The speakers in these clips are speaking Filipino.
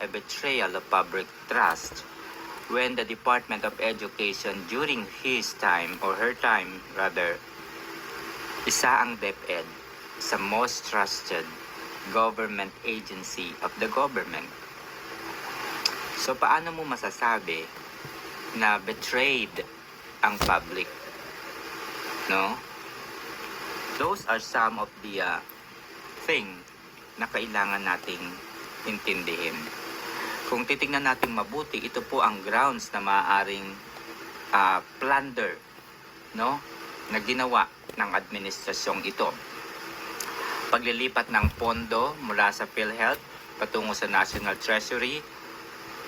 a betrayal of public trust when the Department of Education during his time or her time rather isa ang DepEd sa most trusted government agency of the government. So paano mo masasabi na betrayed ang public? No? Those are some of the uh, thing na kailangan nating intindihin. Kung titingnan natin mabuti, ito po ang grounds na maaaring ah, plunder no, na ginawa ng administrasyong ito. Paglilipat ng pondo mula sa PhilHealth patungo sa National Treasury,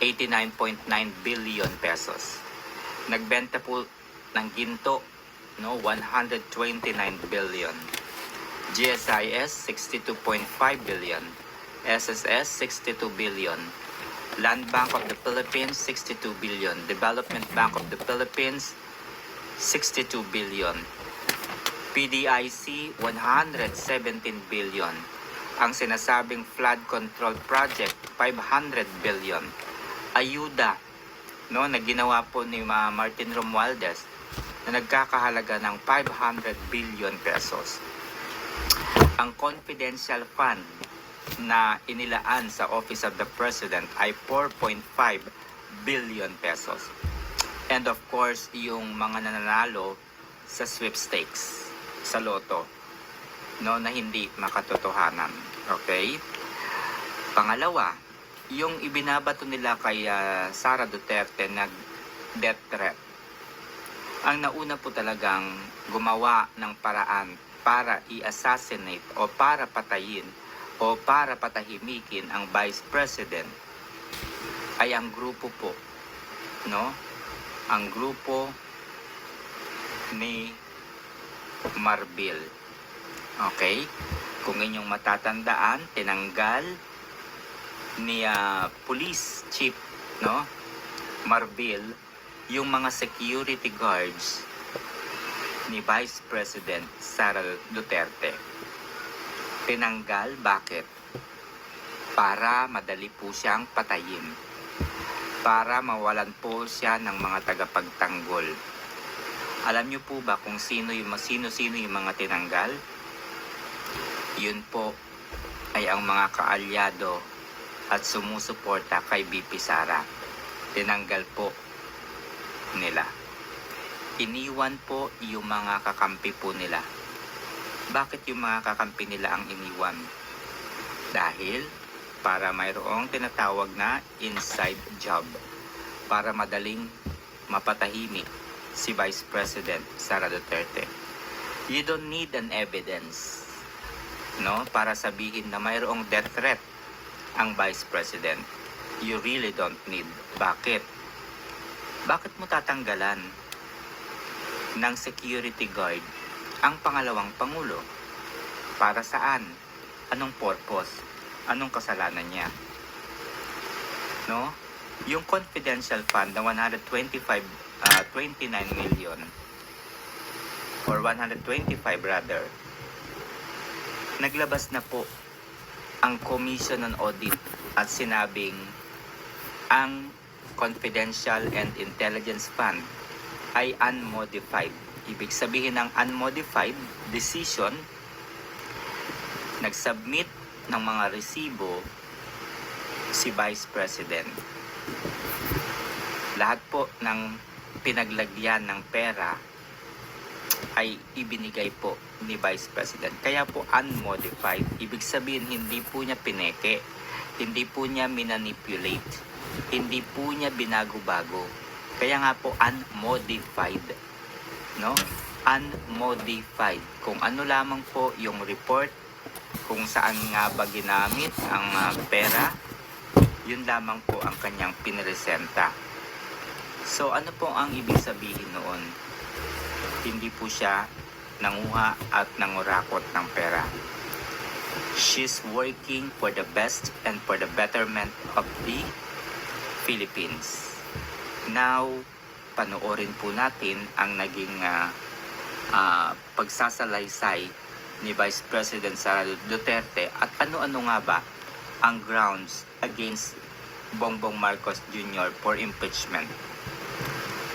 89.9 billion pesos. Nagbenta po ng ginto, no, 129 billion. GSIS 62.5 billion, SSS 62 billion, Land Bank of the Philippines 62 billion, Development Bank of the Philippines 62 billion, PDIC 117 billion, ang sinasabing flood control project 500 billion, ayuda no na ginawa po ni Ma- Martin Romualdez na nagkakahalaga ng 500 billion pesos. Ang confidential fund na inilaan sa Office of the President ay 4.5 billion pesos. And of course, yung mga nananalo sa sweepstakes, sa loto, no, na hindi makatotohanan. Okay? Pangalawa, yung ibinabato nila kay ah, Sara Duterte na death threat. Ang nauna po talagang gumawa ng paraan para i-assassinate o para patayin o para patahimikin ang Vice President ay ang grupo po, no? Ang grupo ni Marbil. Okay? Kung inyong matatandaan, tinanggal ni ah, Police Chief, no? Marbil, yung mga security guards ni Vice President Sara Duterte. Tinanggal, bakit? Para madali po siyang patayin. Para mawalan po siya ng mga tagapagtanggol. Alam niyo po ba kung sino yung sino-sino yung mga tinanggal? Yun po ay ang mga kaalyado at sumusuporta kay BP Sara. Tinanggal po nila iniwan po yung mga kakampi po nila. Bakit yung mga kakampi nila ang iniwan? Dahil para mayroong tinatawag na inside job para madaling mapatahimik si Vice President Sara Duterte. You don't need an evidence no para sabihin na mayroong death threat ang Vice President. You really don't need. Bakit? Bakit mo tatanggalan ng security guard ang pangalawang pangulo. Para saan? Anong purpose? Anong kasalanan niya? No? Yung confidential fund na 125 ah, 29 million or 125 rather naglabas na po ang Commission on Audit at sinabing ang Confidential and Intelligence Fund ay unmodified. Ibig sabihin ng unmodified decision, nag-submit ng mga resibo si Vice President. Lahat po ng pinaglagyan ng pera ay ibinigay po ni Vice President. Kaya po unmodified. Ibig sabihin hindi po niya pineke, hindi po niya minanipulate, hindi po niya binago-bago. Kaya nga po unmodified. No? Unmodified. Kung ano lamang po yung report, kung saan nga ba ginamit ang ah, pera, yun lamang po ang kanyang pinresenta. So ano po ang ibig sabihin noon? Hindi po siya nanguha at nangurakot ng pera. She's working for the best and for the betterment of the Philippines. Now, panoorin po natin ang naging ah, ah, pagsasalaysay ni Vice President Sara Duterte at ano-ano nga ba ang grounds against Bongbong Marcos Jr. for impeachment.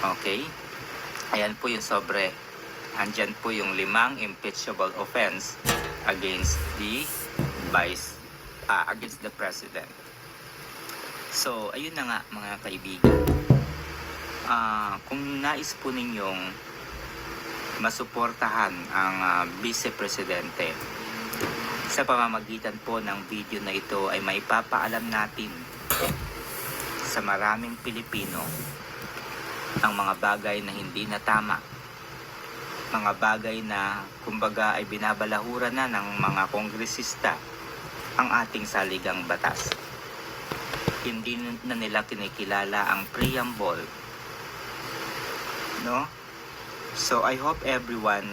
Okay? Ayan po yung sobre. Andyan po yung limang impeachable offense against the vice, ah, against the president. So, ayun na nga mga kaibigan. Ah, kung nais po ninyong masuportahan ang ah, vice-presidente, sa pamamagitan po ng video na ito ay maipapaalam natin sa maraming Pilipino ang mga bagay na hindi na tama. Mga bagay na kumbaga ay binabalahura na ng mga kongresista ang ating saligang batas. Hindi na nila kinikilala ang preamble. No? So I hope everyone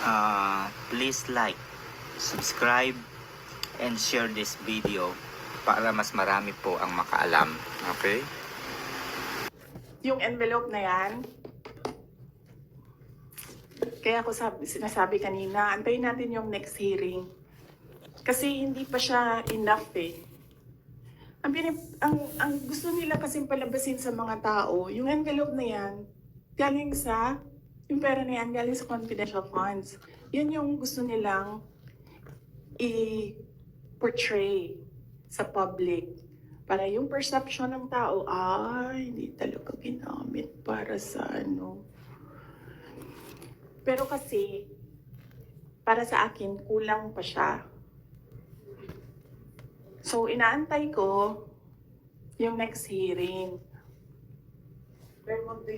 uh, please like, subscribe, and share this video para mas marami po ang makaalam. Okay? yung envelope na yan, kaya ako sabi, sinasabi kanina, antayin natin yung next hearing. Kasi hindi pa siya enough eh. Ang, ang, ang gusto nila kasing palabasin sa mga tao, yung envelope na yan, galing sa, yung pera na yan, galing sa confidential funds. Yan yung gusto nilang i-portray sa public para yung perception ng tao, ay, hindi talaga ginamit para sa ano. Pero kasi, para sa akin, kulang pa siya. So, inaantay ko yung next hearing.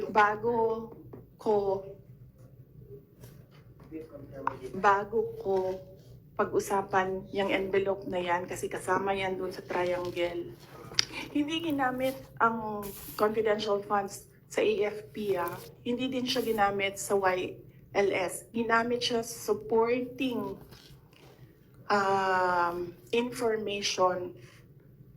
Bago ko bago ko pag-usapan yung envelope na yan kasi kasama yan dun sa triangle. Hindi ginamit ang confidential funds sa AFP ah. Hindi din siya ginamit sa YLS. Ginamit siya supporting um, information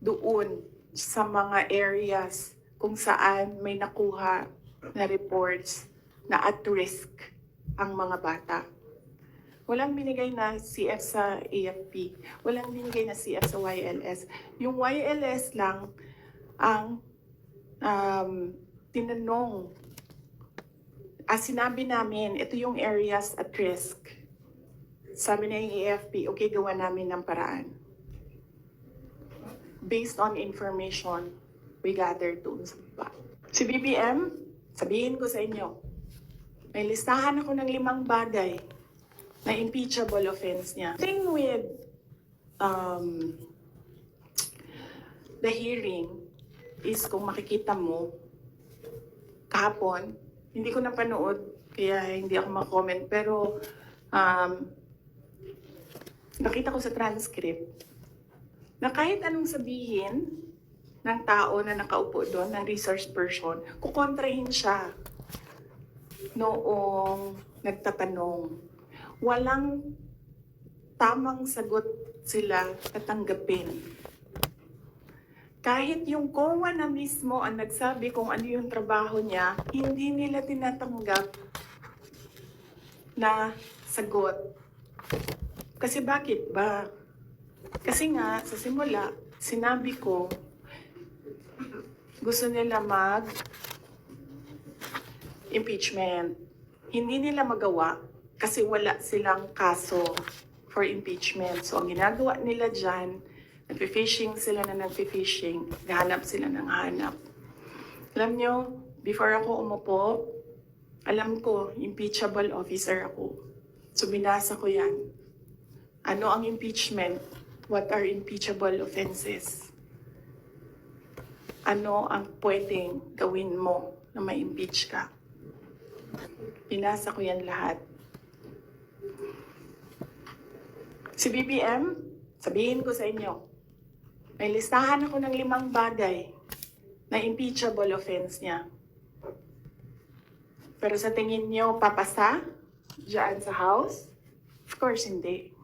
doon sa mga areas kung saan may nakuha na reports na at risk ang mga bata. Walang binigay na CF sa AFP. Walang binigay na CF sa YLS. Yung YLS lang ang um, tinanong. As sinabi namin, ito yung areas at risk. Sabi na yung AFP, okay, gawa namin ng paraan. Based on information we gathered doon sa baba. Si BBM, sabihin ko sa inyo, may listahan ako ng limang bagay na impeachable offense niya. Thing with um, the hearing is kung makikita mo kahapon, hindi ko napanood kaya hindi ako mag-comment pero um, nakita ko sa transcript na kahit anong sabihin ng tao na nakaupo doon, ng resource person, kukontrahin siya noong nagtatanong walang tamang sagot sila tatanggapin. Kahit yung COA na mismo ang nagsabi kung ano yung trabaho niya, hindi nila tinatanggap na sagot. Kasi bakit ba? Kasi nga, sa simula, sinabi ko, gusto nila mag impeachment. Hindi nila magawa kasi wala silang kaso for impeachment. So, ang ginagawa nila dyan, nagpi-fishing sila na nagpi-fishing, hanap sila ng hanap. Alam nyo, before ako umupo, alam ko, impeachable officer ako. So, binasa ko yan. Ano ang impeachment? What are impeachable offenses? Ano ang pwedeng gawin mo na ma-impeach ka? Binasa ko yan lahat. Si BBM, sabihin ko sa inyo, may listahan ako ng limang bagay na impeachable offense niya. Pero sa tingin niyo, papasa? Diyan sa House? Of course, hindi.